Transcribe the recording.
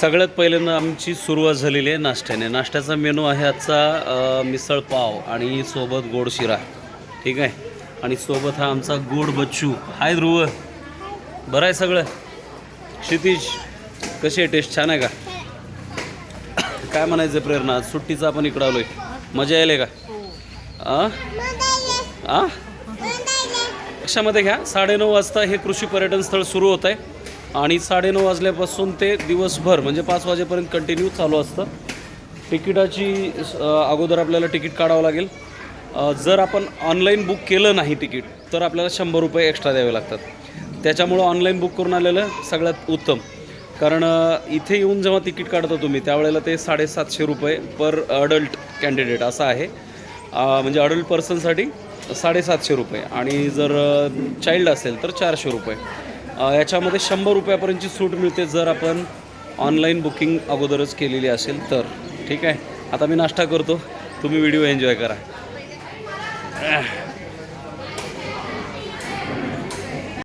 सगळ्यात पहिल्यांदा आमची सुरुवात झालेली आहे नाश्त्याने. नाश्त्याचा मेनू आहे आजचा मिसळ पाव आणि सोबत गोड शिरा. ठीक आहे? आणि सोबत हा आमचा गोड बच्चू. हाय ध्रुव. बरं आहे सगळं? क्षितिज कशी आहे टेस्ट छान आहे का? काय म्हणायचं प्रेरणा? आज सुट्टीचं आपण इकडं आलोय. मजा यायला का? आ? आ? कशामध्ये घ्या? साडेनऊ वाजता हे कृषी पर्यटन स्थळ सुरू होत आहे आणि साडेनऊ वाजल्यापासून ते दिवसभर म्हणजे पाच वाजेपर्यंत कंटिन्यू चालू असतं. तिकिटाची अगोदर आपल्याला तिकीट काढावं लागेल. जर आपण ऑनलाईन बुक केलं नाही तिकीट तर आपल्याला शंभर रुपये एक्स्ट्रा द्यावे लागतात. त्याच्यामुळं ऑनलाईन बुक करून आलेलं सगळ्यात उत्तम. कारण इथे येऊन जेव्हा तिकीट काढता तुम्ही त्यावेळेला ते साडेसातशे रुपये पर अडल्ट कॅन्डिडेट असं आहे. म्हणजे अडल्ट पर्सनसाठी साडेसातशे रुपये आणि जर चाइल्ड असेल तर चारशे रुपये. याच्यामध्ये शंभर रुपयापर्यंतची सूट मिळते जर आपण ऑनलाईन बुकिंग अगोदरच केलेली असेल तर. ठीक आहे? आता मी नाश्ता करतो. तुम्ही व्हिडिओ एन्जॉय करा.